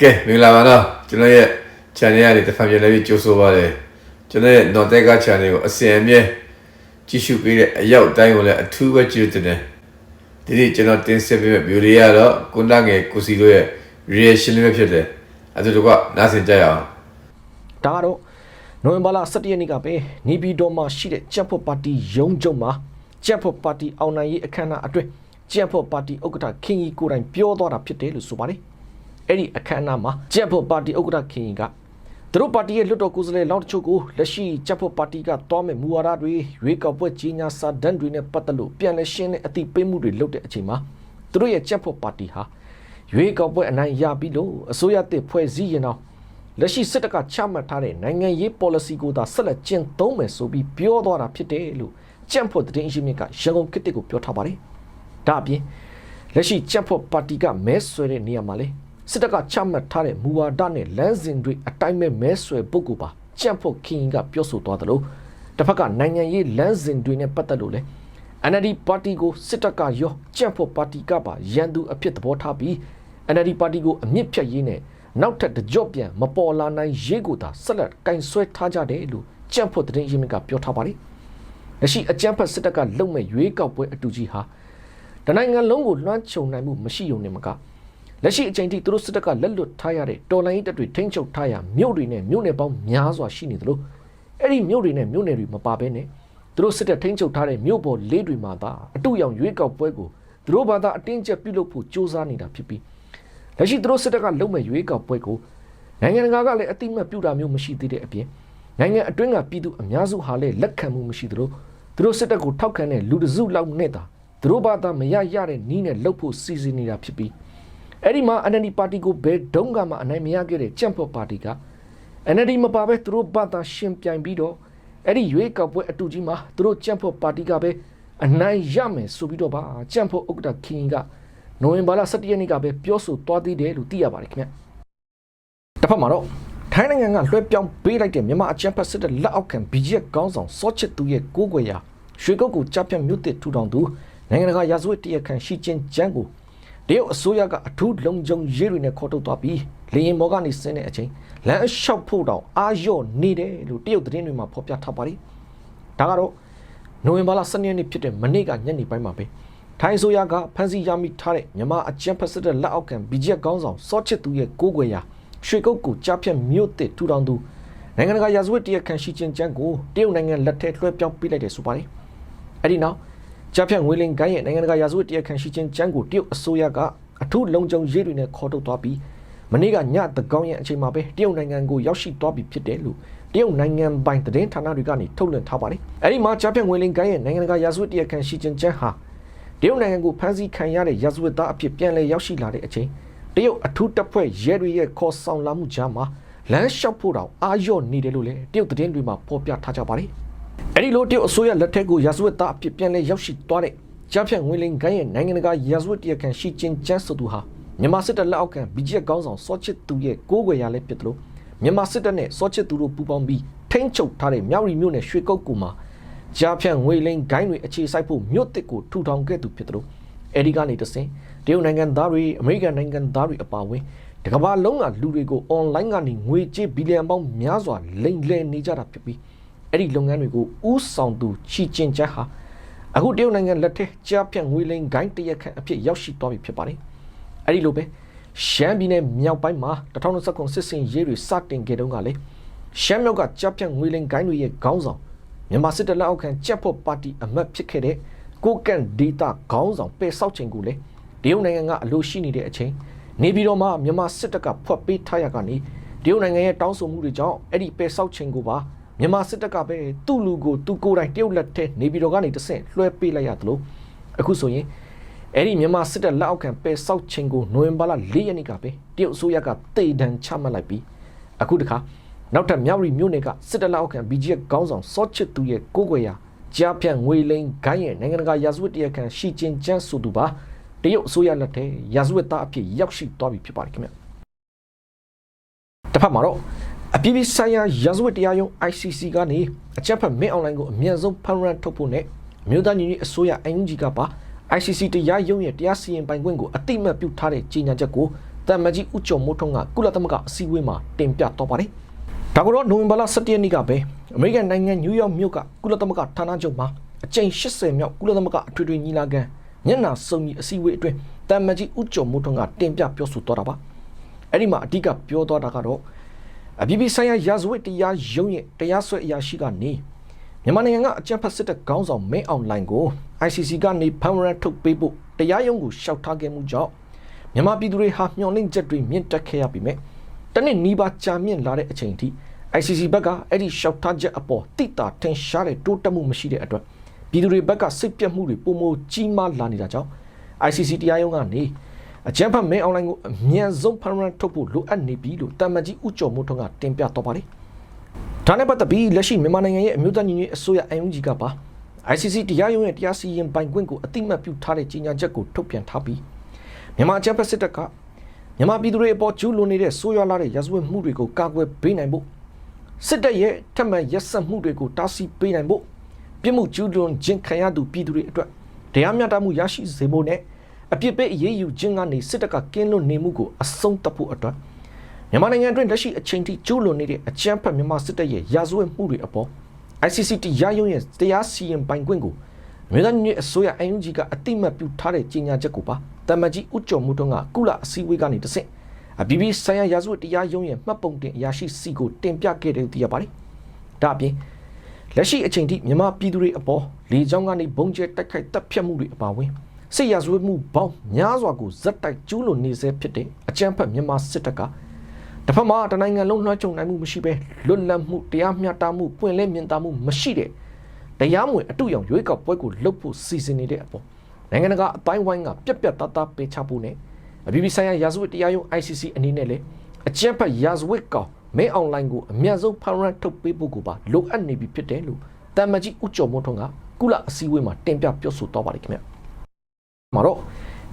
ကဲမင်္ဂလာပါတော့ကျွန်တော်ရဲ့ channel ကနေတစ်ဖန်ပြန်လဲပြီးကြိုးဆိုပါရစေကျွန်တော်ရဲ့ Noteka channel ကိုအစဉ်အမြဲကြည့်ရှုပေးတဲ့အရောက်တိုင်းကိုလည်းအထူးပဲကျေးဇူးတင်တယ်ဒီနေ့ကျွန်တော်တင်ဆက်ပေးမယ့် video လေးကတော့ကုန်းတငယ်ကိုစီတို့ရဲ့ reaction လေးပဲဖြစ်တယ်အဲဒါတော့နားဆင်ကြရအောင်ဒါကတော့နိုဝင်ဘာလ17ရက်နေ့ကပဲနေပြည်တော်မှာရှိတဲ့ကြက်ဖို့ပါတီရုံးချုပ်မှာကြက်ဖို့ပါတီအောင်နိုင်ရေးအခမ်းအနားအတွင်းကြက်ဖို့ပါတီဥက္ကဋ္ဌခင်ကြီးကိုယ်တိုင်ပြောသွားတာဖြစ်တယ်လို့ဆိုပါတယ်။ အဲ့ဒီအခမ်းအနားမှာကြက်ဖို့ပါတီဥက္ကဋ္ဌခင်ကြီးကသူတို့ပါတီရဲ့လွတ်တော်ကိုယ်စားလှယ်လောင်းတချို့ကိုလက်ရှိကြက်ဖို့ပါတီကတောင်းမဲ့မူဝါဒတွေရွေးကောက်ပွဲကြီးညာစာတမ်းတွေနဲ့ပတ်သက်လို့ပြန်လည်ရှင်းတဲ့အသိပေးမှုတွေလုပ်တဲ့အချိန်မှာသူတို့ရဲ့ကြက်ဖို့ပါတီဟာရွေးကောက်ပွဲအနိုင်ရပြီလို့အစိုးရတစ်ဖွဲ့စည်းရင်တော့လက်ရှိစစ်တပ်ကချမှတ်ထားတဲ့နိုင်ငံရေး policy ကိုသာဆက်လက်ကျင့်သုံးမယ်ဆိုပြီးပြောသွားတာဖြစ်တယ်လို့ကြံ့ဖို့တည်င်းရှိမြစ်ကရန်ကုန်ခေတ်တစ်ကိုပြောထားပါတယ်။ဒါအပြင်လက်ရှိကြံ့ဖို့ပါတီကမဲဆွဲတဲ့နေရာမှာလေ စစ်တပ်ကချမှတ်ထားတဲ့မူဝါဒနဲ့လမ်းစဉ်တွေအတိုင်းပဲမဲဆွဲပုဂ္ဂိုလ်ပါကြံ့ဖို့ခင်ကပြောဆိုသွားတယ်လို့တစ်ဖက်ကနိုင်ငံရေးလမ်းစဉ်တွေနဲ့ပတ်သက်လို့လေ NLD ပါတီကိုစစ်တပ်ကရောကြံ့ဖို့ပါတီကပါရန်သူအဖြစ်သဘောထားပြီး NLD ပါတီကိုအမြင့်ဖြတ်ရေးနဲ့နောက်ထပ်တကြော့ပြန်မပေါ်လာနိုင်ရေးကိုသာဆက်လက်ကင်ဆွဲထားကြတယ်လို့ကြံ့ဖို့တရင်ရင်းမြစ်ကပြောထားပါတယ်။လက်ရှိအကြံ့ဖတ်စစ်တပ်ကလုံမဲ့ရွေးကောက်ပွဲအတူကြီးဟာတနိုင်ငံလုံးကိုလွှမ်းခြုံနိုင်မှုမရှိုံနဲ့မက လက်ရှိအချိန်ထိသူတို့စစ်တပ်ကလက်လွတ်ထားရတဲ့တော်လိုင်းရေးတပ်တွေထိန်းချုပ်ထားရမြို့တွေနဲ့မြို့နယ်ပေါင်းများစွာရှိနေသလိုအဲ့ဒီမြို့တွေနဲ့မြို့နယ်တွေမပါဘဲနဲ့သူတို့စစ်တပ်ထိန်းချုပ်ထားတဲ့မြို့ပေါ်လေးတွေမှာသာအတူရောင်ရွေးကောက်ပွဲကိုသူတို့ဘာသာအတင်းကျပ်ပြုလုပ်ဖို့စ조사နေတာဖြစ်ပြီးလက်ရှိသူတို့စစ်တပ်ကလုံမဲ့ရွေးကောက်ပွဲကိုနိုင်ငံတကာကလည်းအတိမတ်ပြုတာမျိုးမရှိသေးတဲ့အပြင်နိုင်ငံအတွင်းကပြည်သူအများစုဟာလည်းလက်ခံမှုမရှိသလိုသူတို့စစ်တပ်ကိုထောက်ခံတဲ့လူတစုလောက်နဲ့တာသူတို့ဘာသာမရရတဲ့နီးနဲ့လှုပ်ဖို့စီစဉ်နေတာဖြစ်ပြီး အဲ့ဒီမှာ NLD ပါတီကိုဘယ်ဒုံကမှအနိုင်မရခဲ့တဲ့ကြံ့ဖို့ပါတီက NLD မပါဘဲသူတို့ဘာသာရှင်ပြိုင်ပြီးတော့အဲ့ဒီရွေးကောက်ပွဲအတူကြီးမှာသူတို့ကြံ့ဖို့ပါတီကပဲအနိုင်ရမယ်ဆိုပြီးတော့ပါကြံ့ဖို့ဥက္ကဋ္ဌခင်ကနိုဝင်ဘာလ17ရက်နေ့ကပဲပြောဆိုသွားသေးတယ်လို့သိရပါတယ်ခင်ဗျ။တစ်ဖက်မှာတော့ထိုင်းနိုင်ငံကလွှဲပြောင်းပေးလိုက်တဲ့မြန်မာအချမ်းဖတ်စစ်တဲ့လက်အောက်ခံ BGF ကောင်းဆောင်စောချစ်သူရဲ့ကိုးကွယ်ရာရွှေကုတ်ကိုကြားဖြတ်မြို့တစ်ထူထောင်သူနိုင်ငံတကာရာဇဝတ်တရားခံရှီကျင်းကျန်းကို တရုတ်အစိုးရကအထူးလုံခြုံရေးတွေနဲ့ခေါ်ထုတ်သွားပြီးလေရင်ဘောကနေဆင်းတဲ့အချိန်လမ်းအလျှောက်ဖို့တောင်အာရော့နေတယ်လို့တရုတ်သတင်းတွေမှာဖော်ပြထားပါတယ်။ဒါကတော့နိုဝင်ဘာလ12ရက်နေ့ဖြစ်တဲ့မနေ့ကညနေပိုင်းမှာပဲထိုင်းအစိုးရကဖမ်းဆီးရမိထားတဲ့မြန်မာအကြမ်းဖက်စစ်တပ်လက်အောက်ခံ BGF ကောင်းဆောင်စောချစ်သူရဲ့ကိုးကွယ်ရာရွှေကုတ်ကိုကြားဖြတ်မြို့တစ်ထူထောင်သူနိုင်ငံတကာရာဇဝတ်တရားခံရှိချင်းချမ်းကိုတရုတ်နိုင်ငံလက်ထဲလွှဲပြောင်းပေးလိုက်တယ်ဆိုပါတယ်။အဲ့ဒီနောက် ကြားဖြတ်ငွေလင်ကိုင်းရဲ့နိုင်ငံတကာရာဇဝတ်တရားခံရှိချင်းချမ်းကိုတရုတ်အစိုးရကအထူးလုံခြုံရေးတွေနဲ့ခေါ်ထုတ်သွားပြီးမနေ့ကညတကောင်းရဲ့အချိန်မှာပဲတရုတ်နိုင်ငံကိုရောက်ရှိသွားပြီဖြစ်တယ်လို့တရုတ်နိုင်ငံပိုင်သတင်းဌာနတွေကနေထုတ်လွှင့်ထားပါတယ်။အဲ့ဒီမှာကြားဖြတ်ငွေလင်ကိုင်းရဲ့နိုင်ငံတကာရာဇဝတ်တရားခံရှိချင်းချမ်းဟာတရုတ်နိုင်ငံကိုဖမ်းဆီးခံရတဲ့ရာဇဝတ်သားအဖြစ်ပြန်လည်ရောက်ရှိလာတဲ့အချိန်တရုတ်အထူးတပ်ဖွဲ့ရဲတွေရဲ့ခေါ်ဆောင်လာမှုကြားမှာလမ်းလျှောက်ဖို့တောင်အာရော့နေတယ်လို့လည်းတရုတ်သတင်းတွေမှာဖော်ပြထားကြပါတယ်။ အဲဒီလိုတရုတ်အစိုးရလက်ထက်ကိုရာဇဝတ်သားအဖြစ်ပြန်လည်ရောက်ရှိသွားတဲ့ကြားဖြတ်ငွေလင်ကိုင်းရဲ့နိုင်ငံတကာရာဇဝတ်တရားခံရှိချင်းကျန်းဆိုသူဟာမြန်မာစစ်တပ်လက်အောက်ခံ BGF ကောင်းဆောင်စောချစ်သူရဲ့ကိုးကွယ်ရလဲဖြစ်တယ်လို့မြန်မာစစ်တပ်နဲ့စောချစ်သူတို့ပူးပေါင်းပြီးထိန်းချုပ်ထားတဲ့မြောက်ရီမြို့နယ်ရွှေကုတ်ကူမှာကြားဖြန့်ငွေလိန်ဂိုင်းတွေအခြေစိုက်ဖို့မြို့တစ်ကိုထူထောင်ခဲ့သူဖြစ်တယ်လို့အဲဒီကနေတဆင်တရုတ်နိုင်ငံသားတွေအမေရိကန်နိုင်ငံသားတွေအပါအဝင်တကမ္ဘာလုံးကလူတွေကိုအွန်လိုင်းကနေငွေကြေးဘီလီယံပေါင်းများစွာလိမ်လည်နေကြတာဖြစ်ပြီး အဲ့ဒီလုပ်ငန်းတွေကိုဥဆောင်သူချီကျင်ချမ်းဟာအခုတရုတ်နိုင်ငံလက်ထက်ကြားဖြန့်ငွေလိန်ဂိုင်းတရက်ခန့်အဖြစ်ရောက်ရှိသွားပြီဖြစ်ပါတယ်အဲ့ဒီလိုပဲရှမ်းပြည်နယ်မြောက်ပိုင်းမှာ2019စစ်စင်ရေးတွေစတင်ခဲ့တုန်းကလေရှမ်းမြောက်ကကြားဖြန့်ငွေလိန်ဂိုင်းတွေရဲ့ခေါင်းဆောင်မြန်မာစစ်တပ်လက်အောက်ခံကြက်ဖို့ပါတီအမတ်ဖြစ်ခဲ့တဲ့ကိုကန်ဒေတာခေါင်းဆောင်ပယ်ဆောက်ချိန်ကိုလေတရုတ်နိုင်ငံကအလိုရှိနေတဲ့အချိန်နေပြည်တော်မှာမြန်မာစစ်တပ်ကဖွက်ပေးထားရကနေတရုတ်နိုင်ငံရဲ့တောင်းဆိုမှုတွေကြောင့်အဲ့ဒီပယ်ဆောက်ချိန်ကိုပါ မြန်မာစစ်တပ်ကပဲသူ့လူကိုသူကိုယ်တိုင်တရုတ်လက်ထဲနေပြည်တော်ကနေတဆင့်လွှဲပေးလိုက်ရသလိုအခုဆိုရင်အဲ့ဒီမြန်မာစစ်တပ်လက်အောက်ခံပယ်ဆောက်ချိန်ကိုနိုဝင်ဘာလ၄ရက်နေ့ကပဲတရုတ်အစိုးရကတိတ်တန်းချမှတ်လိုက်ပြီးအခုတခါနောက်ထပ်မြောက်ရီမြို့နယ်ကစစ်တပ်လက်အောက်ခံ BGF ကောင်းဆောင်စောချစ်သူရဲ့ကိုးကွယ်ရာကြားဖြန့်ငွေလိန်ဂိုင်းရဲ့နိုင်ငံတကာရာဇဝတ်တရားခံရှီကျင်ကျန်းဆိုသူပါတရုတ်အစိုးရလက်ထဲရာဇဝတ်သားအဖြစ်ရောက်ရှိသွားပြီဖြစ်ပါတယ်ခင်ဗျတစ်ဖက်မှာတော့ အပြည်ပြည်ဆိုင်ရာရာဇဝတ်တရားရုံး ICC ကနေအကြမ်းဖက်မင်းအွန်လိုင်းကိုအမြန်ဆုံးဖန်ရန်ထုတ်ဖို့နဲ့အမျိုးသားညီညွတ်ရေးအစိုးရ NUG ကပါ ICC တရားရုံးရဲ့တရားစီရင်ပိုင်ခွင့်ကိုအတိမတ်ပြုထားတဲ့ကြေညာချက်ကိုတမ်မကြီးဦးကျော်မိုးထွန်းကကုလသမဂ္ဂအစည်းအဝေးမှာတင်ပြတော့ပါတယ်ဒါကတော့နိုဝင်ဘာလ17ရက်နေ့ကပဲအမေရိကန်နိုင်ငံနယူးယောက်မြို့ကကုလသမဂ္ဂဌာနချုပ်မှာအကြိမ်80မြောက်ကုလသမဂ္ဂအထွေထွေညီလာခံညနာစုံကြီးအစည်းအဝေးအတွင်းတမ်မကြီးဦးကျော်မိုးထွန်းကတင်ပြပြောဆိုတော့တာပါအဲ့ဒီမှာအဓိကပြောသွားတာကတော့ အပြည်ပြည်ဆိုင်ရာရာဇဝတ်တရားရုံးရဲ့တရားစွဲအရာရှိကနေမြန်မာနိုင်ငံကအကြံဖတ်စစ်တပ်ခေါင်းဆောင်မင်းအောင်လှိုင်ကို ICC ကနေဖမ်းဝရမ်းထုတ်ပေးဖို့တရားရုံးကိုရှောက်ထားခဲ့မှုကြောင့်မြန်မာပြည်သူတွေဟာမျှော်လင့်ချက်တွေမြင့်တက်ခဲ့ရပြီမဲ့တနစ်နီးပါးကြာမြင့်လာတဲ့အချိန်ထိ ICC ဘက်ကအဲ့ဒီရှောက်ထားချက်အပေါ်တိတာထင်ရှားတဲ့တိုးတက်မှုမရှိတဲ့အတွက်ပြည်သူတွေဘက်ကစိတ်ပြတ်မှုတွေပုံမကြီးမားလာနေတာကြောင့် ICC တရားရုံးကနေ အကြံဖတ်မင်းအွန်လိုင်းကိုအမြန်ဆုံးဖမ်းဝရမ်းထုတ်ဖို့လိုအပ်နေပြီလို့တမန်ကြီးဦးကျော်မိုးထွန်းကတင်ပြတော့ပါတယ်ဒါနဲ့ပတ်သက်ပြီးလက်ရှိမြန်မာနိုင်ငံရဲ့အမျိုးသားညီညွတ်ရေးအစိုးရအယုံကြီးကပါ ICC တရားရုံးရဲ့တရားစီရင်ပိုင်ခွင့်ကိုအတိမတ်ပြုထားတဲ့ကြေညာချက်ကိုထုတ်ပြန်ထားပြီးမြန်မာအကြံဖက်စစ်တပ်ကမြန်မာပြည်သူတွေအပေါ်ကျူးလွန်နေတဲ့ဆိုးရွားလာတဲ့ရာဇဝတ်မှုတွေကိုကာကွယ်ပေးနိုင်ဖို့စစ်တပ်ရဲ့ထက်မှန်ရက်စက်မှုတွေကိုတားဆီးပေးနိုင်ဖို့ပြစ်မှုကျူးလွန်ခြင်းခံရသူပြည်သူတွေအတွက်တရားမျှတမှုရရှိစေဖို့နဲ့ အပြစ်ပေးအရေးယူခြင်းကနေစစ်တပ်ကကင်းလွတ်နေမှုကိုအဆုံးသတ်ဖို့အတွက်မြန်မာနိုင်ငံအတွင်းလက်ရှိအချိန်ထိကျူးလွန်နေတဲ့အကြမ်းဖက်မြန်မာစစ်တပ်ရဲ့ရာဇဝတ်မှုတွေအပေါ် ICC တရားရုံးရဲ့တရားစီရင်ပိုင်ခွင့်ကိုအမေရိကန်ညအစိုးရအန်ယူဂျီကအတိမတ်ပြုထားတဲ့ကြေညာချက်ကိုပါတမန်ကြီးဦးကျော်မှုတွန်းကကုလအစည်းအဝေးကနေတဆင့်အဘီဘီဆိုင်ရာရာဇဝတ်တရားရုံးရဲ့မှတ်ပုံတင်အရာရှိစီကိုတင်ပြခဲ့တယ်လို့သိရပါတယ်။ဒါအပြင်လက်ရှိအချိန်ထိမြန်မာပြည်သူတွေအပေါ်လေကြောင်းကနေဘုံကျဲတိုက်ခိုက်တပ်ဖြတ်မှုတွေအပါအဝင် စစ်ရာဇဝတ်မှုပေါင်းများစွာကိုဇက်တိုက်ကျူးလွန်နေဆဲဖြစ်တဲ့အကြမ်းဖက်မြန်မာစစ်တပ်ကတစ်ဖက်မှာတနိုင်ငံလုံးနှွှမ်းခြုံနိုင်မှုမရှိဘဲလွတ်လပ်မှုတရားမျှတမှုပွင့်လင်းမြင်သာမှုမရှိတဲ့တရားမဝင်အတူရောင်ရွေးကောက်ပွဲကိုလှုပ်ဖို့စီစဉ်နေတဲ့အပေါ်နိုင်ငံတကာအတိုင်းဝိုင်းကပြက်ပြက်သားသားပေးချဖို့နဲ့အပြည်ပြည်ဆိုင်ရာရာဇဝတ်တရားရုံး ICC အနေနဲ့လည်းအကြမ်းဖက်ရာဇဝတ်ကောင်မဲအွန်လိုင်းကိုအမြန်ဆုံးဖန်ရန်ထုတ်ပေးဖို့ကိုပါလိုအပ်နေပြီဖြစ်တယ်လို့တမ်မကြီးဦးကျော်မိုးထွန်းကကုလအစည်းအဝေးမှာတင်ပြပြောဆိုတော့ပါတယ်ခင်ဗျ။ မှာတော့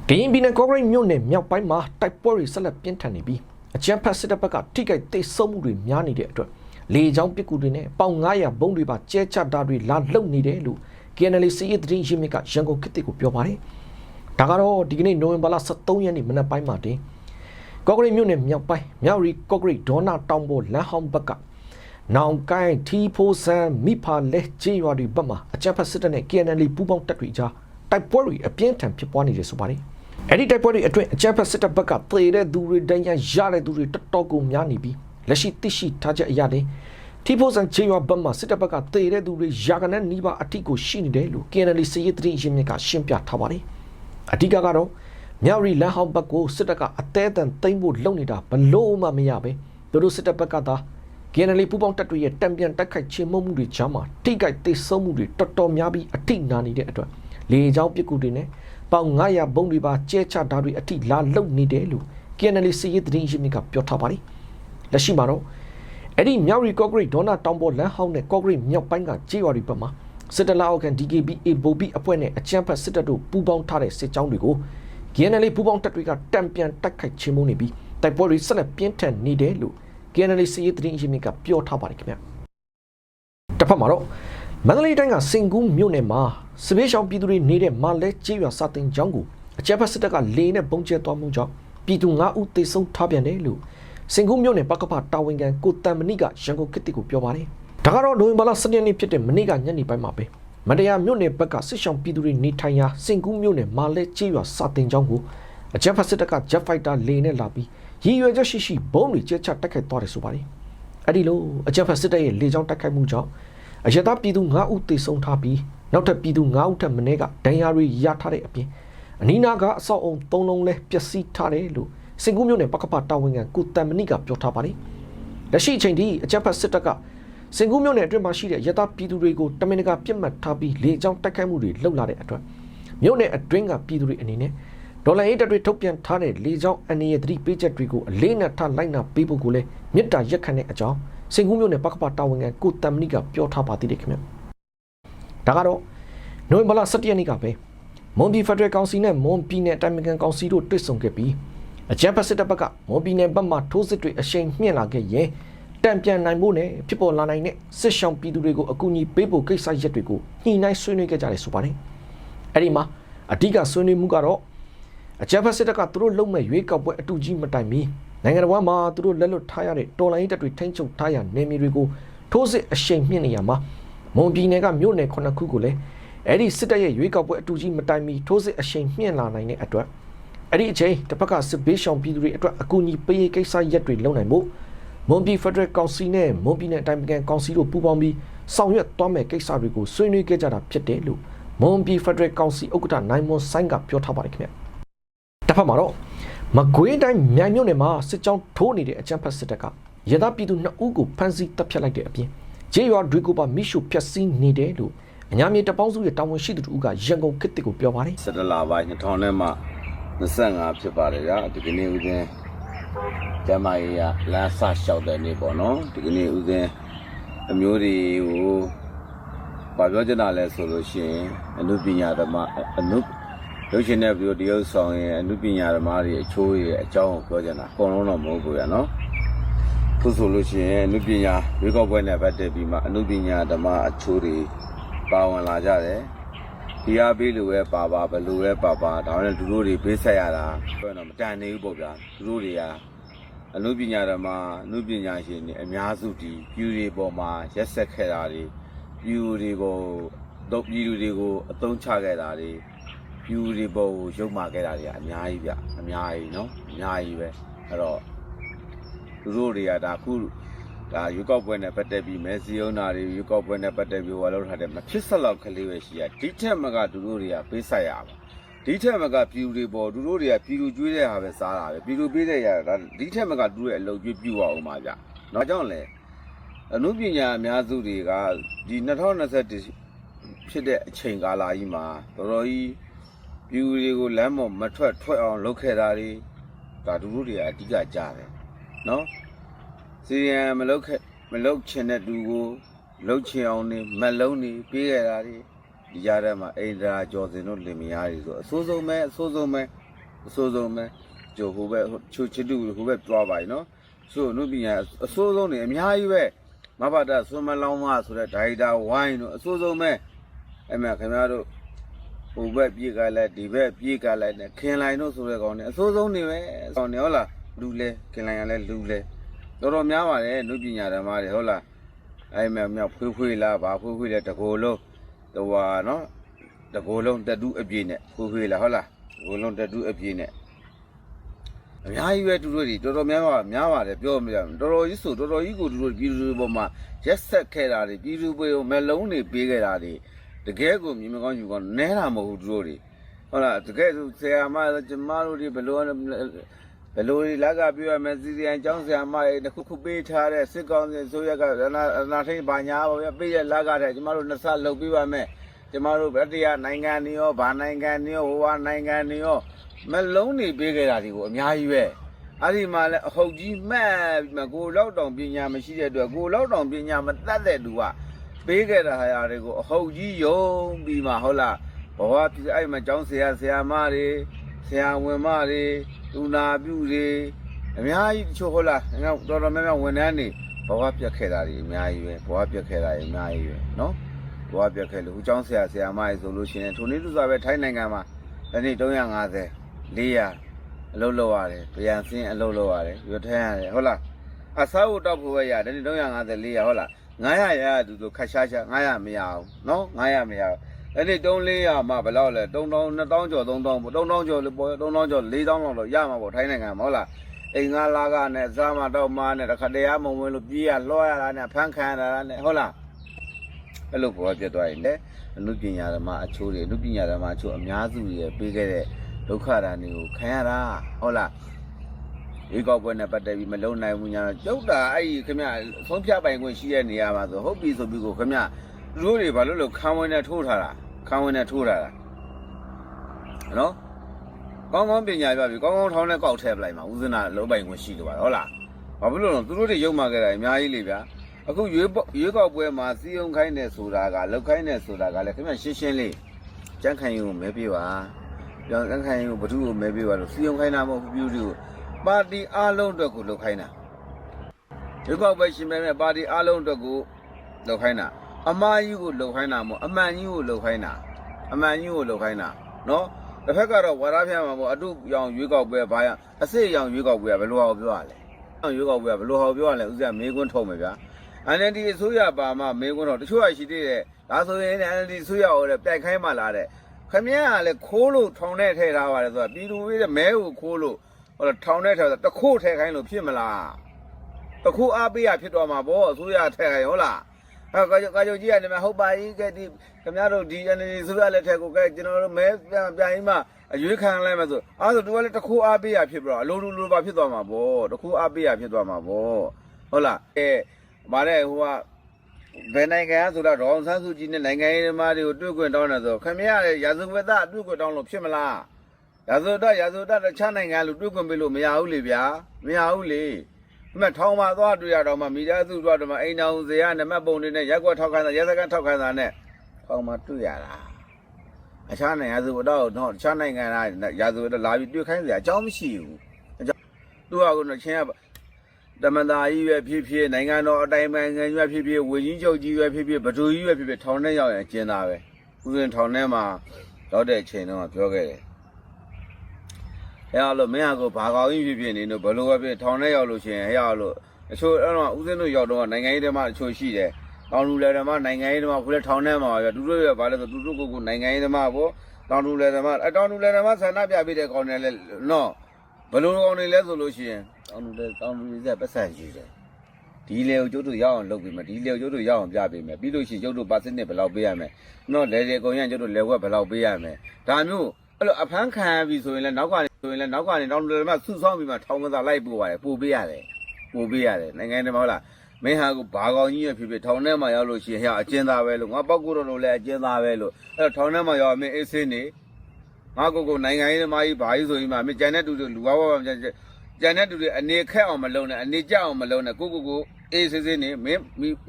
ဒင်းဘီနယ်ကော့ဂရိတ်မြို့နယ်မြောက်ပိုင်းမှာတိုက်ပွဲတွေဆက်လက်ပြင်းထန်နေပြီးအကြမ်းဖက်စစ်တပ်ဘက်ကထိခိုက်သိမ်းဆုံးမှုတွေများနေတဲ့အတွက်လေကြောင်းပစ်ကူတွေနဲ့ပေါင်900ဘုံးတွေပါကျဲချတာတွေလာလှုပ်နေတယ်လို့ KNL စီးသတင်းရင်းမြစ်ကရန်ကုန်ခေတ်ကိုပြောပါတယ်။ဒါကတော့ဒီကနေ့နိုဝင်ဘာလ23ရက်နေ့မနက်ပိုင်းမှာတင်ကော့ဂရိတ်မြို့နယ်မြောက်ပိုင်းမြောက်ရီကော့ဂရိတ်ဒေါနာတောင်ပေါ်လမ်းဟောင်းဘက်ကနောင်ကိုင်းထီဖိုဆန်မိဖာလက်ကျေးရွာတွေဘက်မှာအကြမ်းဖက်စစ်တပ်နဲ့ KNL ပူးပေါင်းတပ်တွေကြား တိုက်ပွဲတွေအပြင်းထန်ဖြစ်ပွားနေတယ်ဆိုပါတယ်။အဲ့ဒီတိုက်ပွဲတွေအတွင်းအကြမ်းဖက်စစ်တပ်ဘက်ကသေတဲ့သူတွေဒဏ်ရာရတဲ့သူတွေတော်တော်ကိုများနေပြီးလက်ရှိသိရှိထားချက်အရတဲ့ထီဖိုဆန်ချေရွာဘက်မှာစစ်တပ်ဘက်ကသေတဲ့သူတွေရာကနန်းနီးပါးအထိကိုရှိနေတယ်လို့ KNL စည်ရည်သတင်းရင်းမြစ်ကရှင်းပြထားပါတယ်။အဓိကကတော့မြောက်ရီလန်ဟောင်းဘက်ကိုစစ်တပ်ကအသေးအံသိမ်းဖို့လုပ်နေတာဘလို့မှမရပဲသူတို့စစ်တပ်ဘက်ကသာ KNL ပူပေါင်းတပ်တွေရဲ့တံပြန်တိုက်ခိုက်ခြင်းမှုမှုတွေကြားမှာထိခိုက်သိဆုံးမှုတွေတော်တော်များပြီးအထိနာနေတဲ့အတွက် လေကြောင်းပစ်ကူတွေနဲ့ပေါင်900ဘုံတွေပါကျဲချတာတွေအထိလာလုံနေတယ်လို့ KNL စည်ရည်သတင်းရင်းမြစ်ကပြောထားပါတယ်။လက်ရှိမှာတော့အဲ့ဒီမြောက်ရီကော့ဂရိတ်ဒေါနာတောင်ပေါ်လမ်းဟောင်းနဲ့ကော့ဂရိတ်မြောက်ပိုင်းကကြေးရွာတွေဘက်မှာစစ်တလာအောက်ကန် DKBA ဗိုလ်ဘီအဖွဲ့နဲ့အကြမ်းဖက်စစ်တပ်တို့ပူးပေါင်းထားတဲ့စစ်ကြောင်းတွေကို KNL ပူးပေါင်းတပ်တွေကတံပြန်တိုက်ခိုက်ချင်းမုန်းနေပြီးတိုက်ပွဲတွေဆက်လက်ပြင်းထန်နေတယ်လို့ KNL စီးရီးသတင်းရင်းမြစ်ကပြောထားပါတယ်ခင်ဗျတစ်ဖက်မှာတော့ မန္တလေးတိုင်းကစင်ကူးမြို့နယ်မှာစပေးရှောင်းပြည်သူတွေနေတဲ့မာလဲကျေးရွာစာတင်ကျောင်းကိုအကြမ်းဖက်စစ်တပ်ကလေနဲ့ပုံကျဲသွားမှုကြောင့်ပြည်သူ9ဦးသေဆုံးထားပြန်တယ်လို့စင်ကူးမြို့နယ်ပကဖတာဝန်ခံကိုတန်မဏိကရန်ကုန်ကစ်တီကိုပြောပါတယ်ဒါကတော့နိုဝင်ဘာလ17ရက်နေ့ဖြစ်တဲ့မနေ့ကညနေပိုင်းမှာပဲမတရားမြို့နယ်ဘက်ကစစ်ရှောင်းပြည်သူတွေနေထိုင်ရာစင်ကူးမြို့နယ်မာလဲကျေးရွာစာတင်ကျောင်းကိုအကြမ်းဖက်စစ်တပ်က Jet Fighter လေနဲ့လာပြီးရည်ရွယ်ချက်ရှိရှိဘုံတွေကျဲချတိုက်ခိုက်သွားတယ်ဆိုပါတယ်အဲ့ဒီလိုအကြမ်းဖက်စစ်တပ်ရဲ့လေကြောင်းတိုက်ခိုက်မှုကြောင့် အရသာပြည်သူ9ဦးသေဆုံးထားပြီးနောက်ထပ်ပြည်သူ9ဦးထပ်မင်းကဒဏ်ရာတွေရထားတဲ့အပြင်အနီးနားကအဆောက်အုံ၃လုံးလဲပျက်စီးထားတယ်လို့စင်ကူးမြို့နယ်ပကပတာဝန်ခံကုတန်မဏိကပြောထားပါတယ်လက်ရှိအချိန်ထိအကြမ်းဖက်စစ်တပ်ကစင်ကူးမြို့နယ်အတွင်းမှာရှိတဲ့ရတာပြည်သူတွေကိုတမင်တကာပြစ်မှတ်ထားပြီးလေကြောင်းတိုက်ခိုက်မှုတွေလုပ်လာတဲ့အတွက်မြို့နယ်အတွင်းကပြည်သူတွေအနေနဲ့ဒေါ်လာရေးတပ်တွေထုတ်ပြန်ထားတဲ့လေကြောင်းအနေရသတိပေးချက်တွေကိုအလေးနက်ထားလိုက်နာပေးဖို့ကိုလည်းမြစ်တာရက်ခန့်တဲ့အကြောင်း စင်ကူးမြို့နယ်ပကပတာဝန်ခံကုတန်မဏိကပြောထားပါသေးတယ်ခင်ဗျဒါကတော့နိုဝင်ဘာလ17ရက်နေ့ကပဲမွန်ပြည်ဖက်ဒရယ်ကောင်စီနဲ့မွန်ပြည်နယ်တိုင်ပင်ခံကောင်စီတို့တွေ့ဆုံခဲ့ပြီးအကြံဖက်စစ်တပ်ဘက်ကမွန်ပြည်နယ်ဘက်မှထိုးစစ်တွေအရှိန်မြင့်လာခဲ့ရင်တံပြန်နိုင်ဖို့နဲ့ဖြစ်ပေါ်လာနိုင်တဲ့စစ်ရှောင်ပြည်သူတွေကိုအကူအညီပေးဖို့ကိစ္စရပ်တွေကိုညှိနှိုင်းဆွေးနွေးခဲ့ကြတယ်ဆိုပါတယ်။အဲ့ဒီမှာအဓိကဆွေးနွေးမှုကတော့အကြမ်းဖက်စစ်တပ်ကသူတို့လုံမဲ့ရွေးကောက်ပွဲအတူကြီးမတိုင်မီ နိုင်ငံတော်မှာသူတို့လက်လွတ်ထားရတဲ့တော်လိုင်းတပ်တွေထိန်းချုပ်ထားရနယ်မြေတွေကိုထိုးစစ်အရှိန်မြင့်နေရမှာမွန်ပြည်နယ်ကမြို့နယ်ခုနှစ်ခုကိုလည်းအဲ့ဒီစစ်တပ်ရဲ့ရွေးကောက်ပွဲအတူကြီးမတိုင်မီထိုးစစ်အရှိန်မြင့်လာနိုင်တဲ့အတွက်အဲ့ဒီအချိန်တစ်ဖက်ကစစ်ဘေးရှောင်ပြည်သူတွေအတွက်အကူအညီပေးရေးကိစ္စရက်တွေလုပ်နိုင်ဖို့မွန်ပြည်ဖက်ဒရယ်ကောင်စီနဲ့မွန်ပြည်နယ်အတိုင်းပင်ကောင်စီတို့ပူးပေါင်းပြီးဆောင်ရွက်သွားမယ့်ကိစ္စတွေကိုဆွေးနွေးခဲ့ကြတာဖြစ်တယ်လို့မွန်ပြည်ဖက်ဒရယ်ကောင်စီဥက္ကဋ္ဌနိုင်မွန်ဆိုင်ကပြောထားပါတယ်ခင်ဗျတစ်ဖက်မှာတော့ မကွေးတိုင်းမြိုင်မြို့နယ်မှာစစ်ကြောင်းထိုးနေတဲ့အကြမ်းဖက်စစ်တပ်ကရသပြည်သူနှစ်ဦးကိုဖမ်းဆီးတပ်ဖြတ်လိုက်တဲ့အပြင်ဂျေရွာတွေကိုပါမိရှုဖျက်ဆီးနေတယ်လို့အညာမြေတပေါင်းစုရဲ့တာဝန်ရှိသူတို့ကရန်ကုန်ခေတ်တစ်ကိုပြောပါတယ်စတလာပိုင်း2000နဲ့မှ25ဖြစ်ပါတယ်ဗျာဒီကနေ့ဦးဇင်းကျမကြီးကလမ်းဆလျှောက်တဲ့နေ့ပေါ့နော်ဒီကနေ့ဦးဇင်းအမျိုးတွေကိုဘာပြောချင်တာလဲဆိုလို့ရှိရင်အနုပညာဓမ္မအနု ရုပ်ရှင်တဲ့ဗီဒီယိုတရုပ်ဆောင်ရင်အနုပညာဓမ္မတွေအချိုးတွေအကြောင်းကိုပြောချင်တာအကုန်လုံးတော့မဟုတ်ဘူးဗျာနော်ခုဆိုလို့ရှိရင်အနုပညာရွေးကောက်ပွဲနဲ့ပတ်သက်ပြီးမှအနုပညာဓမ္မအချိုးတွေပါဝင်လာကြတယ်ဒီအားပေးလို့ပဲပါပါဘယ်လိုပဲပါပါဒါနဲ့သူတို့တွေပေးဆက်ရတာပြောရင်တော့မတန်နေဘူးပေါ့ဗျာသူတို့တွေကအနုပညာဓမ္မအနုပညာရှင်တွေအများစုဒီပြူတွေပေါ်မှာရက်ဆက်ခဲ့တာတွေပြူတွေကိုတော့ပြူတွေကိုအသုံးချခဲ့တာတွေ ပြူတွေပေါ်ကိုရုပ်မာခဲ့တာတွေကအများကြီးဗျအများကြီးเนาะအများကြီးပဲအဲ့တော့သူတို့တွေကဒါခုဒါရွေးကောက်ပွဲနဲ့ပတ်သက်ပြီးမဲစီယုံနာတွေရွေးကောက်ပွဲနဲ့ပတ်သက်ပြီးဟောလောက်ထားတယ်မဖြစ်စလောက်ကလေးပဲရှိရဒီထက်မကသူတို့တွေကပေးဆက်ရပါဒီထက်မကပြည်သူတွေပေါ်သူတို့တွေကပြည်သူကျွေးတဲ့ဟာပဲစားတာပဲပြည်သူပေးတဲ့ရတာဒီထက်မကသူတို့ရဲ့အလုပ်ကျွေးပြူအောင်ပါဗျ။နောက်ကြောင့်လေအမှုပညာအများစုတွေကဒီ2021ဖြစ်တဲ့အချိန်ကာလကြီးမှာတော်တော်ကြီး ပြည်သူတွေကိုလမ်းပေါ်မထွက်ထွက်အောင်လုပ်ခဲ့တာတွေဒါသူတို့တွေကအဓိကကြားတယ်နော်စီရန်မလုပ်ခဲ့မလုပ်ချင်တဲ့သူကိုလုပ်ချင်အောင်နေမလုံးနေပေးခဲ့တာတွေဒီကြားထဲမှာအိန္ဒရာကျော်စင်တို့လင်မယားတွေဆိုအဆိုးဆုံးပဲအဆိုးဆုံးပဲအဆိုးဆုံးပဲကြိုဟိုဘက်ချိုချစ်တူဟိုဘက်သွားပါ යි နော်ဆိုနုပညာအဆိုးဆုံးနေအများကြီးပဲမဘာတာဆွမ်းမလောင်းမဆိုတဲ့ဒိုင်တာဝိုင်းတို့အဆိုးဆုံးပဲအဲ့မဲ့ခင်ဗျားတို့ ဟိုဘက်ပြေးကလည်းဒီဘက်ပြေးကလည်းနဲ့ခင်လိုက်တို့ဆိုတဲ့ကောင်နဲ့အစိုးဆုံးနေပဲကောင်နေဟုတ်လားလူလဲခင်လိုက်ရလဲလူလဲတော်တော်များပါတယ်နုပညာဓမ္မတွေဟုတ်လားအဲ့မဲ့မြောက်ဖွေးဖွေးလားဗာဖွေးဖွေးလဲတကိုယ်လုံးတဝါနော်တကိုယ်လုံးတတူးအပြည့်နဲ့ဖွေးဖွေးလားဟုတ်လားတကိုယ်လုံးတတူးအပြည့်နဲ့အများကြီးပဲသူတို့တွေတော်တော်များများများပါတယ်ပြောမရဘူးတော်တော်ကြီးဆိုတော်တော်ကြီးကိုသူတို့ပြည်သူတွေပေါ်မှာရက်ဆက်ခဲ့တာတွေပြည်သူတွေမလုံးတွေပေးခဲ့တာတွေ တကယ်ကိုမြင်မကောင်းယူကောင်းနဲတာမဟုတ်ဘူးသူတို့တွေဟုတ်လားတကယ်ဆိုဆရာမကျမတို့တွေဘယ်လိုဘယ်လိုလက်ကပြောရမလဲစီစီအန်ကျောင်းဆရာမတွေတစ်ခုခုပေးထားတဲ့စစ်ကောင်စီဆိုရက်ကရနာရနာထိန်ဘာညာပါဗျပေးရလက်ကတဲ့ကျမတို့နှစ်ဆလုပ်ပေးပါမယ်ကျမတို့ဗတ္တရနိုင်ငံနေရောဗာနိုင်ငံနေရောဟိုဟာနိုင်ငံနေရောမလုံးနေပေးခဲ့တာဒီကိုအများကြီးပဲအဲ့ဒီမှာလဲအဟုတ်ကြီးမှတ်ပြီးမှကိုလောက်တောင်ပညာမရှိတဲ့အတွက်ကိုလောက်တောင်ပညာမတတ်တဲ့သူက ပေးခဲ့တဲ့ဟာတွေကိုအဟုတ်ကြီးယုံပြီးမှဟုတ်လားဘဝဖြစ်အဲ့မှာကျောင်းဆရာဆရာမတွေဆရာဝန်မတွေတူနာပြုတွေအများကြီးတချို့ဟုတ်လားငါတော်တော်များများဝန်ထမ်းတွေဘဝပြတ်ခဲ့တာတွေအများကြီးပဲဘဝပြတ်ခဲ့တာတွေအများကြီးပဲနော်ဘဝပြတ်ခဲ့လို့ဟိုကျောင်းဆရာဆရာမတွေဆိုလို့ရှိရင်ထိုနေ့သူစားပဲထိုင်းနိုင်ငံမှာဒီနေ့350 400အလုပ်လုပ်ရတယ်ဗျံစင်းအလုပ်လုပ်ရတယ်ရွထမ်းရတယ်ဟုတ်လားအစားဖို့တောက်ဖို့ပဲရတယ်ဒီနေ့350 400ဟုတ်လား 900ရတူဆိုခက်ရှားရှား900မရအောင်နော်900မရအောင်အဲ့ဒီ3400မှဘယ်လောက်လဲ3000 2000ကျော်3000ပေါ့3000ကျော်လို့ပေါ့3000ကျော်4000လောက်တော့ရမှာပေါ့ထိုင်းနိုင်ငံမှာဟုတ်လားအိမ်ငါလာကနဲ့စားမတော့မနဲ့တခါတည်းမဝင်လို့ပြေးရလွှဲရတာနဲ့ဖမ်းခံရတာနဲ့ဟုတ်လားအဲ့လိုပေါ်ပြတ်သွားရင်လေအနုပညာဓမ္မအချိုးတွေအနုပညာဓမ္မအချိုးအများစုတွေပေးခဲ့တဲ့ဒုက္ခဓာတ်တွေကိုခံရတာဟုတ်လား ဒီကောက်ပွဲနဲ့ပတ်သက်ပြီးမလုံနိုင်ဘူးညာတော့ကျုပ်တာအဲ့ဒီခင်ဗျဆုံးဖြတ်ပိုင်ခွင့်ရှိတဲ့နေရာမှာဆိုဟုတ်ပြီဆိုပြီးကိုခင်ဗျသူတို့တွေဘာလို့လို့ခံဝင်နဲ့ထိုးထားတာခံဝင်နဲ့ထိုးထားတာနော်ကောင်းကောင်းပညာပြပြီကောင်းကောင်းထောင်းနဲ့ကောက်ထဲပလိုက်မှာဦးဇနာလုံးပိုင်ခွင့်ရှိလို့ပါဟုတ်လားဘာဖြစ်လို့လဲသူတို့တွေရုံမှခဲ့တာအများကြီးလေဗျာအခုရွေးရွေးကောက်ပွဲမှာစီယုံခိုင်းနေဆိုတာကလောက်ခိုင်းနေဆိုတာကလည်းခင်ဗျရှင်းရှင်းလေးကြမ်းခိုင်ရုံမဲပြပါကြောင်ကြမ်းခိုင်ရုံဘသူ့ကိုမဲပြပါလို့စီယုံခိုင်းတာမဟုတ်ဘူးပြူတွေကို ပါတီအားလုံးအတွက်ကိုလုပ်ခိုင်းတာဒီကောက်ပဲရှင်မဲမဲ့ပါတီအားလုံးအတွက်ကိုလုပ်ခိုင်းတာအမားကြီးကိုလုပ်ခိုင်းတာမဟုတ်အမှန်ကြီးကိုလုပ်ခိုင်းတာအမှန်ကြီးကိုလုပ်ခိုင်းတာနော်တစ်ဖက်ကတော့ဝါရဖျားမှာပေါ့အတုရောင်ရွေးကောက်ပွဲဘာရအစစ်ရောင်ရွေးကောက်ပွဲကဘယ်လိုဟာကိုပြောရလဲအောင်ရွေးကောက်ပွဲကဘယ်လိုဟာကိုပြောရလဲဥစ္စာမေးခွန်းထုတ်မယ်ဗျာ NLD အစိုးရပါမှမေးခွန်းတော့တချို့ကရှိသေးတယ်ဒါဆိုရင် NLD အစိုးရဟိုတဲ့ပြိုက်ခိုင်းမှလာတဲ့ခမည်းကလည်းခိုးလို့ထောင်ထဲထည့်ထားပါတယ်ဆိုတာပြည်သူတွေမဲကိုခိုးလို့ ဟိုထောင်ထဲထည့်တခိုးထည့်ခိုင်းလို့ဖြစ်မလားတခုအားပေးရဖြစ်သွားမှာပေါ့အစိုးရထက်ခိုင်ဟုတ်လားအဲကာကြကာကြကြီးကနေမဟုတ်ပါဘူးကဲဒီခင်ဗျားတို့ဒီ NLD ဆိုရလက်ထက်ကိုကဲကျွန်တော်တို့မဲပြန်ပြန်ပြီးမှအရွေးခံလိုက်မှဆိုအဲဆိုသူကလည်းတခုအားပေးရဖြစ်ပြီးတော့အလိုလိုလိုပါဖြစ်သွားမှာပေါ့တခုအားပေးရဖြစ်သွားမှာပေါ့ဟုတ်လားအဲဗါတဲ့ဟိုကဘယ်နိုင်ငံကဆိုတော့ဒေါအောင်ဆန်းစုကြည်နဲ့နိုင်ငံရေးသမားတွေကိုတွေ့ခွင့်တောင်းတယ်ဆိုခင်ဗျားရဲ့ရာဇဝတ်သားတွေ့ခွင့်တောင်းလို့ဖြစ်မလား ရာဇဝတ်သားရာဇဝတ်သားတခြားနိုင်ငံလို့တွေ့ခွင့်ပေးလို့မရဘူးလေဗျာမရဘူးလေအမထောင်မှာသွားတွေ့ရတော့မှမိသားစုသွားတော့မှအိမ်တော်ဇေယနမတ်ပုံတွေနဲ့ရက်ကွက်ထောက်ခံတာရက်စကန်ထောက်ခံတာနဲ့ထောင်မှာတွေ့ရတာအခြားနိုင်ငံစုတော့တော့အခြားနိုင်ငံကရာဇဝတ်လာပြီးတွေ့ခိုင်းစရာအကြောင်းမရှိဘူးအကြောင်းသူကကတော့ချင်းကတမန်သားကြီးပဲဖြစ်ဖြစ်နိုင်ငံတော်အတိုင်းအမြန်ငံရွက်ဖြစ်ဖြစ်ဝေကြီးချုပ်ကြီးပဲဖြစ်ဖြစ်ဗဒူကြီးပဲဖြစ်ဖြစ်ထောင်ထဲရောက်ရင်ကျင်းတာပဲဥစဉ်ထောင်ထဲမှာရောက်တဲ့အချိန်တော့ပြောခဲ့တယ် အဲအဲ့လိုမင်းဟာကိုဘာကောင်းကြီးဖြစ်ဖြစ်နေလို့ဘလို့ပဲဖြစ်ထောင်ထဲရောက်လို့ရှိရင်ဟဲ့အဲ့လိုအချို့အဲ့တော့ဦးစင်းတို့ရောက်တော့နိုင်ငံရေးထဲမှာအချို့ရှိတယ်တောင်လူလယ်ထဲမှာနိုင်ငံရေးထဲမှာခုလဲထောင်ထဲမှာပဲသူတို့ရဘာလဲဆိုသူတို့ကိုကိုနိုင်ငံရေးထဲမှာပေါ့တောင်လူလယ်ထဲမှာအတောင်လူလယ်ထဲမှာဆန္ဒပြပေးတဲ့ကောင်တွေလဲနော်ဘလို့ကောင်တွေလဲဆိုလို့ရှိရင်တောင်လူလယ်တောင်လူတွေပတ်ဆက်ရှိတယ်ဒီလေကိုကျုပ်တို့ရအောင်လုပ်ပေးမယ်ဒီလေကိုကျုပ်တို့ရအောင်ပြပေးမယ်ပြီးလို့ရှိရင်ကျုပ်တို့ပါစနစ်ဘယ်လောက်ပေးရမယ်နော်လေလေကုန်ရင်ကျုပ်တို့လေဝက်ဘယ်လောက်ပေးရမယ်ဒါမျိုးအဲ့လိုအဖမ်းခံရပြီဆိုရင်လည်းနောက်ကနေ ဆိုရင်လည်းနောက်ကနေတောင်လူတွေမှာဆူဆောင်းပြီးမှထောင်ကစားလိုက်ပို့ရတယ်ပို့ပေးရတယ်ပို့ပေးရတယ်နိုင်ငံတွေမှာဟုတ်လားမင်းဟာကိုဘာကောင်ကြီးရဖြစ်ဖြစ်ထောင်ထဲမှာရောက်လို့ရှိရင်ဟဲ့အကျဉ်းသားပဲလို့ငါပောက်ကူတော်လို့လည်းအကျဉ်းသားပဲလို့အဲ့တော့ထောင်ထဲမှာရောက်မင်းအေးစင်းနေငါကိုကိုနိုင်ငံရေးသမားကြီးဘာကြီးဆိုရင်မှမင်းကြံတဲ့တူတွေလူဝါဝါကြံကြံတဲ့တူတွေအနေခက်အောင်မလုပ်နဲ့အနေကြအောင်မလုပ်နဲ့ကိုကိုကိုအေးစင်းစင်းနေမင်း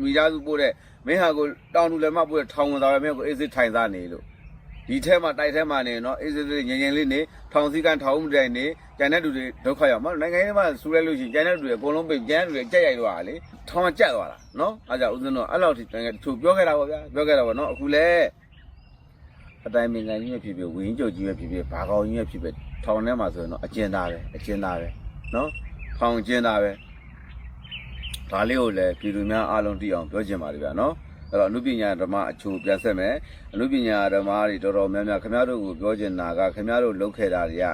မိသားစုပို့တဲ့မင်းဟာကိုတောင်တူလည်းမပို့တဲ့ထောင်ကစားပဲမင်းကိုအေးစင်းထိုင်စားနေလို့ ဒီထဲမှာတိုက်ထဲမှာနေနော်အေးစေးစေးငြိမ်ငြိမ်လေးနေထောင်စည်းကန်ထောင်မှုတိုင်နေကျန်တဲ့လူတွေဒုက္ခရောက်မှာနိုင်ငံရေးမှာဆူလဲလို့ရှိရင်ကျန်တဲ့လူတွေအကုန်လုံးပိတ်ကျန်တဲ့လူတွေကြက်ရိုက်သွားတာလေထောင်ကြက်သွားတာနော်အားကြောင့်ဦးဇင်းတို့အဲ့လောက်ထိတကယ်သူပြောခဲ့တာပေါ့ဗျာပြောခဲ့တာပေါ့နော်အခုလေအတိုင်းမင်္ဂန်ကြီးပဲဖြစ်ဖြစ်ဝင်းကြုတ်ကြီးပဲဖြစ်ဖြစ်ဘာကောင်ကြီးပဲဖြစ်ဖြစ်ထောင်ထဲမှာဆိုရင်တော့အကျဉ်းသားပဲအကျဉ်းသားပဲနော်ထောင်ကျဉ်းသားပဲဒါလေးကိုလည်းပြည်သူများအားလုံးသိအောင်ပြောချင်ပါတယ်ဗျာနော် အဲ့တော့အနုပညာဓမ္မအချိုးပြန်ဆက်မယ်အနုပညာဓမ္မတွေတော်တော်များများခင်ဗျားတို့ကိုပြောချင်တာကခင်ဗျားတို့လုပ်ခဲ့တာတွေက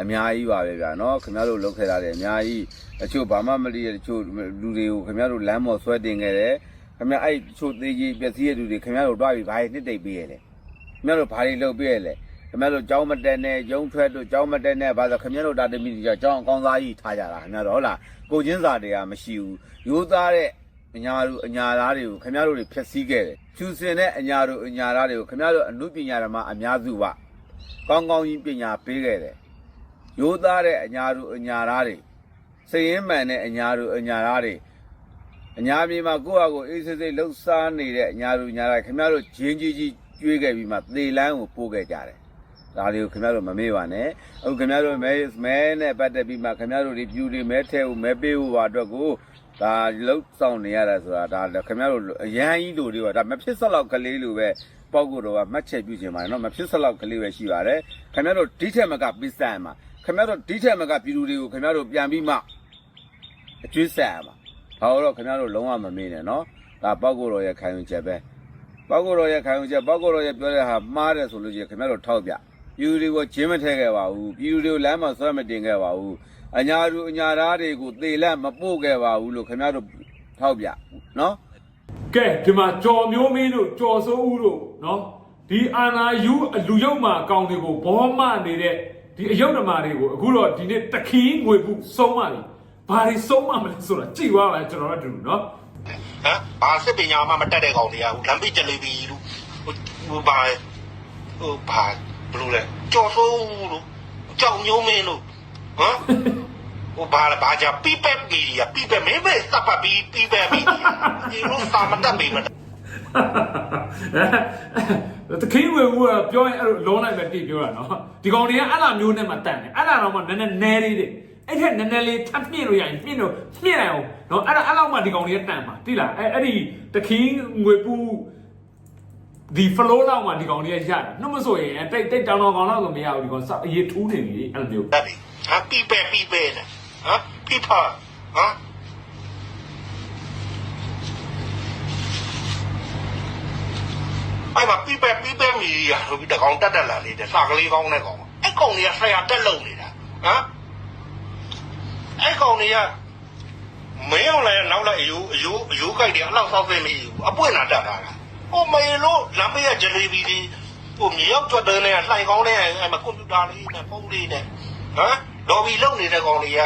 အများကြီးပါပဲဗျာနော်ခင်ဗျားတို့လုပ်ခဲ့တာတွေအများကြီးအချို့ဘာမှမသိတဲ့တချို့လူတွေကိုခင်ဗျားတို့လမ်းမော်ဆွဲတင်ခဲ့တယ်ခင်ဗျားအဲ့တချို့သေးကြီးပျက်စီးတဲ့လူတွေခင်ဗျားတို့တွားပြီးဘာတွေနှစ်သိပ်ပေးရလဲခင်ဗျားတို့ဘာတွေလုပ်ပေးရလဲခင်ဗျားတို့ကြောင်းမတက်နဲ့ရုံထွက်တို့ကြောင်းမတက်နဲ့ဘာလို့ခင်ဗျားတို့တာတမီတွေကြောင်းအကောင်းစားကြီးထားကြတာခင်ဗျားတို့ဟုတ်လားကိုချင်းစာတွေကမရှိဘူးရိုးသားတဲ့ အညာတို့အညာသားတွေကိုခင်ဗျားတို့တွေဖျက်ဆီးခဲ့တယ်ဖြူစင်တဲ့အညာတို့အညာသားတွေကိုခင်ဗျားတို့အမှုပညာဓမ္မအများစုကကောင်းကောင်းကြီးပညာပေးခဲ့တယ်ရိုးသားတဲ့အညာတို့အညာသားတွေစည်ရင်မှန်တဲ့အညာတို့အညာသားတွေအညာပြည်မှာကိုယ့်ဟာကိုယ်အေးစိစိတ်လှုပ်ရှားနေတဲ့အညာတို့အညာသားခင်ဗျားတို့ဂျင်းကြီးကြီးကျွေးခဲ့ပြီးမှသေလန်းကိုပို့ခဲ့ကြတယ်ဒါလေးကိုခင်ဗျားတို့မမေ့ပါနဲ့အခုခင်ဗျားတို့မဲမဲနဲ့ပတ်သက်ပြီးမှခင်ဗျားတို့ဒီပြူတွေမဲထဲကိုမဲပေးဖို့ပါအတွက်ကို ဒါလှုပ်ဆောင်နေရတာဆိုတာဒါခင်ဗျားတို့အရန်ကြီးလူတွေပါဒါမဖြစ်စလောက်ကလေးလိုပဲပေါက်ကိုတော့ကမှတ်ချက်ပြုခြင်းပါတယ်နော်မဖြစ်စလောက်ကလေးပဲရှိပါတယ်ခင်ဗျားတို့ဒီထက်မကပစ္စံမှာခင်ဗျားတို့ဒီထက်မကပြည်သူတွေကိုခင်ဗျားတို့ပြန်ပြီးမှအကျွေးဆက်ရမှာဘာလို့တော့ခင်ဗျားတို့လုံးဝမမေ့နဲ့နော်ဒါပေါက်ကိုတော့ရဲ့ခံယူချက်ပဲပေါက်ကိုတော့ရဲ့ခံယူချက်ပေါက်ကိုတော့ရဲ့ပြောတဲ့ဟာမှားတယ်ဆိုလို့ရှိရင်ခင်ဗျားတို့ထောက်ပြပြည်သူတွေကိုဂျင်းမထဲခဲ့ပါဘူးပြည်သူတွေကိုလမ်းမှာဆွဲမတင်ခဲ့ပါဘူး အညာသူအညာသားတွေကိုသေလက်မပို့ခဲ့ပါဘူးလို့ခင်ဗျားတို့ထောက်ပြနော်ကဲဒီမှာကြော်မျိုးမင်းတို့ကြော်စိုးဦးတို့နော်ဒီအာနာယူလူယုံမာအကောင်တွေကိုဘောမနေတဲ့ဒီအယုတ်ဓမ္မတွေကိုအခုတော့ဒီနေ့တခင်းငွေဘူးစုံးပါပြီဘာတွေစုံးမမလဲဆိုတာကြည့်သွားပါကျွန်တော်တို့အတူတူနော်ဟမ်ဘာစစ်ပညာမှမတက်တဲ့ကောင်တွေကဟိုလမ်းပိတ်ကြလေပြီလို့ဟိုဟိုဘာဟိုဘာဘလို့လဲကြော်ဆိုးလို့ကြောင်ညုံးမင်းလို့ ဟမ်ဟိုဘာလဲဘာကြပိပက်မီဒီယာပိပက်မင်းပဲစပ်ပတ်ပြီးပိပက်မီဒီယာဒီလိုစာမတက်ပြီမတခင်းငွေဘူးကပြောရင်အဲ့လိုလုံးလိုက်ပဲတိပြောတာနော်ဒီကောင်တွေကအဲ့လာမျိုးနဲ့မှတန်တယ်အဲ့လာတော့မှနည်းနည်းနဲလေးတွေအဲ့ထက်နည်းနည်းလေးထပ်မြင့်လို့ရရင်မြင့်လို့မြင့်နိုင်အောင်နော်အဲ့ဒါအဲ့လောက်မှဒီကောင်တွေကတန်ပါတိလားအဲ့အဲ့ဒီတခင်းငွေပူဒီ flow လောက်မှဒီကောင်လေးရရတယ်နှုတ်မဆိုရင်တိတ်တိတ်တောင်တောင်ကောင်လောက်ဆိုမရဘူးဒီကောင်စအရေးထူးနေပြီအဲ့လိုမျိုးတက်ပြီ ဟာပြီးပဲပြီးပဲနဲ့ဟမ်ပြီးဖာဟမ်အဲ့မှာပြီးပဲပြီးပဲမီရဆိုပြီးတကောင်တက်တက်လာလေတဲ့စာကလေးကောင်းတဲ့ကောင်အဲ့ကောင်ကြီးကဆရာတက်လုံနေတာဟမ်အဲ့ကောင်ကြီးကမင်းအောင်လည်းနောက်လိုက်အယူအယူအယူကြိုက်တယ်အလောက်ဆောက်သိမ့်မရှိဘူးအပွင့်လာတက်တာလားဟိုမေလို့လမ်းဘေးကဂျယ်လီဘီလေးဟိုမြေရောက်ကျွတ်တဲ့နဲ့လှိုင်ကောင်းတဲ့အဲ့မှာကွန်ပျူတာလေးနဲ့ဖုန်းလေးနဲ့ဟမ် လော်ဘီလုံနေတဲ့ကောင်ကြီးက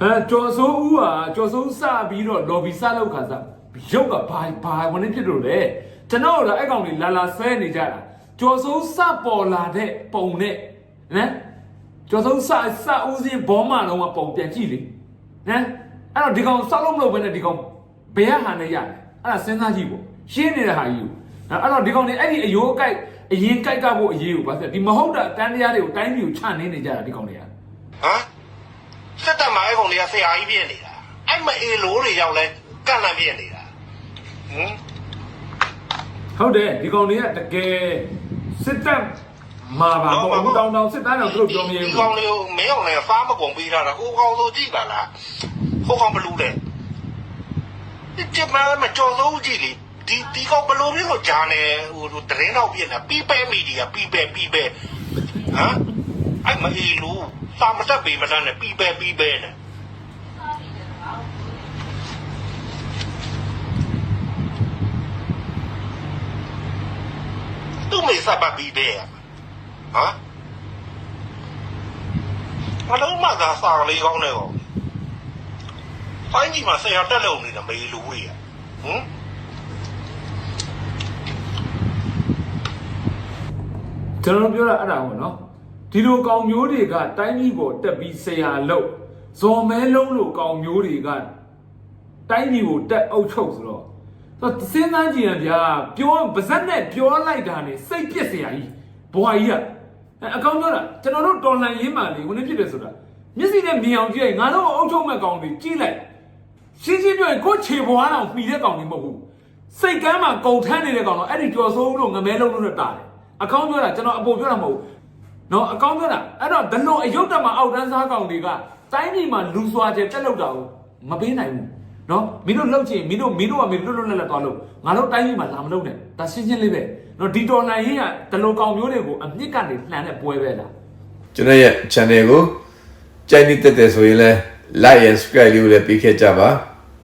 ဟမ်ကျော်စိုးဦးဟာကျော်စိုးစပြီးတော့ lobby စလောက်ခါစားရုပ်ကဘာဘာဝင်နေဖြစ်လို့လဲကျွန်တော်တို့အဲ့ကောင်တွေလာလာဆဲနေကြတာကျော်စိုးစပေါ်လာတဲ့ပုံနဲ့နော်ကျော်စိုးစစဦးစင်းဘောမလုံးကပုံပြန်ကြည့်လေနော်အဲ့တော့ဒီကောင်စောက်လို့မလုပ်ဘဲနဲ့ဒီကောင်ဘယ်ဟာနဲ့ရတယ်အဲ့ဒါစဉ်းစားကြည့်ပေါ့ရှင်းနေတဲ့ဟာကြီးကိုအဲ့တော့ဒီကောင်တွေအဲ့ဒီအယိုးအကိုက် အရင်ကြိုက်ကဖို့အရေးကိုဘာဖြစ်ဒီမဟုတ်တာတန်းတရားတွေကိုတိုင်းပြည်ကိုချနေနေကြတာဒီကောင်တွေကဟမ်စစ်တပ်မှာအဲ့ကောင်တွေကဆရာကြီးပြည့်နေတာအဲ့မအေလိုတွေရောက်လဲကန့်လန့်ပြည့်နေတာဟမ်ဟုတ်တယ်ဒီကောင်တွေကတကယ်စစ်တပ်မှာပါပေါ့အခုတောင်းတောင်းစစ်သားတော့သူတို့ပြောမရဒီဘူးကောင်လေးကိုမင်းအောင်လည်းစားမကုန်ပေးထားတာဟိုကောင်ဆိုကြည့်ပါလားဟိုကောင်ဘလူးတဲ့ဒီကျမမကြော်စိုးကြည့်လေ ဒီဒီကောင်ဘလူးလေးကိုဂျာနေဟိုတရင်တော့ပြည့်နေပြီးပဲမီဒီယာပြီးပဲပြီးပဲဟမ်အဲ့မအေလိုစာမတက်ပေးမတန်းနဲ့ပြီးပဲပြီးပဲနဲ့သူမေစပါပြီးပဲဟမ်ဘာလို့မှသာစာလေးကောင်းနေကောတိုင်းကြီးမှာဆရာတက်လုံနေတာမေလူကြီးอ่ะဟမ် ကျွန်တော်ပြောတာအဲ့ဒါပေါ့နော်ဒီလိုကောင်မျိုးတွေကတိုင်းပြည်ပေါ်တက်ပြီးဆရာလို့ဇော်မဲလုံးလိုကောင်မျိုးတွေကတိုင်းပြည်ကိုတက်အုပ်ချုပ်ဆိုတော့ဆိုတော့စဉ်းစားကြည့်ရင်ဗျာပြောပါဇက်နဲ့ပြောလိုက်တာနဲ့စိတ်ပြက်စရာကြီးဘွာကြီးကအဲ့အကောင်ပြောတာကျွန်တော်တို့တော်လှန်ရေးမှလေဝင်ဖြစ်တယ်ဆိုတာမျက်စိနဲ့မြင်အောင်ကြည့်လိုက်ငါတို့အုပ်ချုပ်မဲ့ကောင်တွေကြည့်လိုက်ရှင်းရှင်းပြောရင်ကိုယ့်ခြေဘွားတော်မှီတဲ့ကောင်တွေမဟုတ်ဘူးစိတ်ကမ်းမှာကုံထမ်းနေတဲ့ကောင်တော့အဲ့ဒီကြော်စိုးဦးလို့ငမဲလုံးလို့တော့တာတယ် အကောင်ပြောတာကျွန်တော်အပေါ်ပြောတာမဟုတ်ဘူးနော်အကောင်းပြောတာအဲ့တော့ဒလုံအယုတ်တမအောက်တန်းစားကောင်တွေကတိုင်းပြည်မှာလူစွာကျတက်လောက်တာကိုမပေးနိုင်ဘူးနော်မင်းတို့လှုပ်ချင်မင်းတို့မင်းတို့ကမင်းတို့လွတ်လွတ်လပ်လပ်သွားလို့ငါတို့တိုင်းပြည်မှာလာမလုပ်နဲ့ဒါရှင်းရှင်းလေးပဲနော်ဒီတော်နိုင်ရေးကဒလုံကောင်မျိုးတွေကိုအမြင့်ကနေလှန်တဲ့ပွဲပဲလားကျွန်တော်ရဲ့ channel ကိုကြိုက်နေတက်တယ်ဆိုရင်လည်း like and subscribe လေးကိုလည်းပေးခဲ့ကြပါ